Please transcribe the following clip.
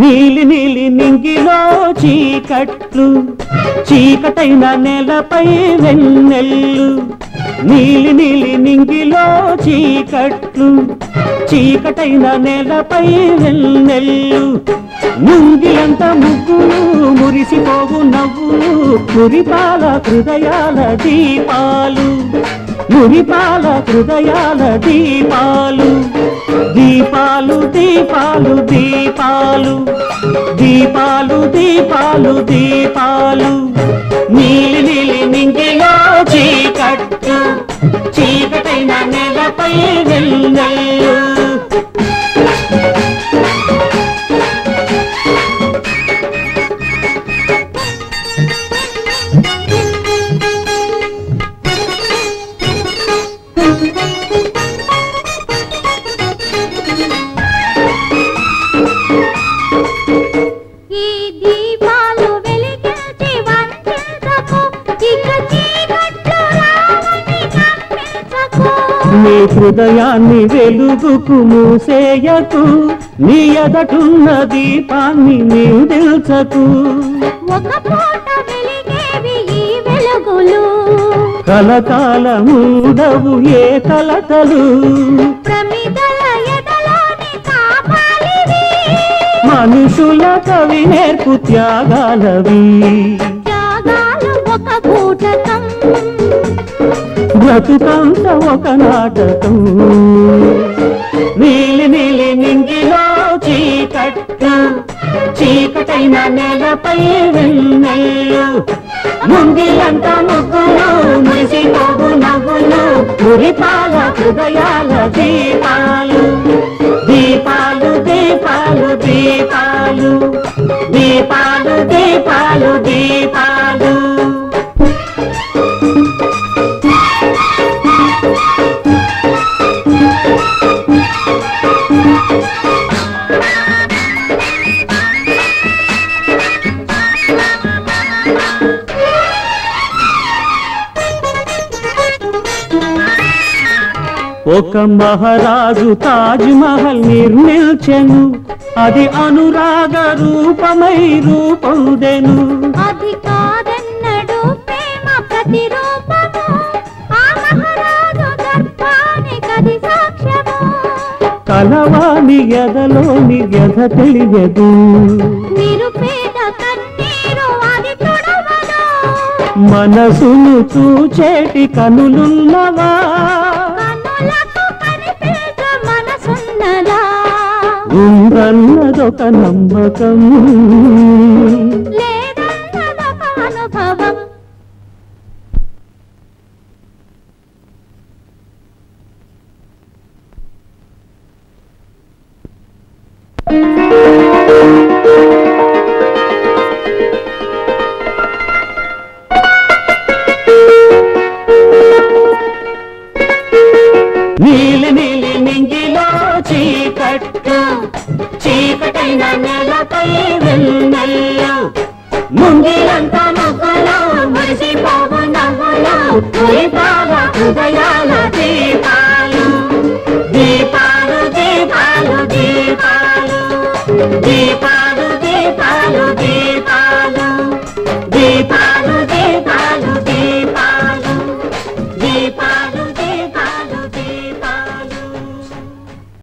నీలి నీలి నింగిలో చీకట్లు చీకటైన నెలపై వెన్నెల్లు నీలి నీలి నింగిలో చీకట్లు చీకటైన నెలపై వెన్నెల్లు నింగిలంత ముగ్గులు మురిసిపోవు నవ్వులు కురిపాల హృదయాల దీపాలు. గురిపాల హృదయాల దీపాలు. దీపాలు దీపాలు దీపాలు. దీపాలు దీపాలు దీపాలు. నీలి నీలి నింగిలో చీకట్టు. చీకటైన నెలపై నిల్లు నీ హృదయాన్ని వెలుగుకు మూసేయకు నీ ఎదటున్న దీపాన్ని నిందిల్చకు కలకాలముండవు ఏ కలతలు. మనుషుల కవి నేర్పు త్యాగాలవి. త్యాగాలు ఒక బ్రతుకంత ఒక నాటకం నీలి నీలి నింగిలో చీకట్ట చీకటైన నేలపై వెన్నెల్లు ముంగిలంత ముగ్గులు మురిసిపోవు నవ్వులు మురిపాల హృదయాల దీపాలు. దీపాలు దీపాలు దీపాలు. దీపాలు దీపాలు దీపాలు. ఒక మహారాజు తాజ్ మహల్ నిర్మించెను. అది అనురాగ రూపమై రూపొందెను అది కాదన్నడు ప్రేమ ప్రతిరూపము. ఆ మహారాజు దర్పానికది సాక్ష్యము. కలవాని ఎదలోని వ్యధ తెలియదు. నిరుపేద కన్నీరు అది తుడవదు. మనసును చూచేటి కనులున్నవా? ఉందన్నదొక నమ్మకం. నీలి నీలి నింగిలో చీకట్టు చీకటైన నెలపై వెన్నెల్లు. ముంగిలంత ముగ్గులు మురిసిపోవు నవ్వులు దీపాల హృదయాల దీపాలు. దీపాలు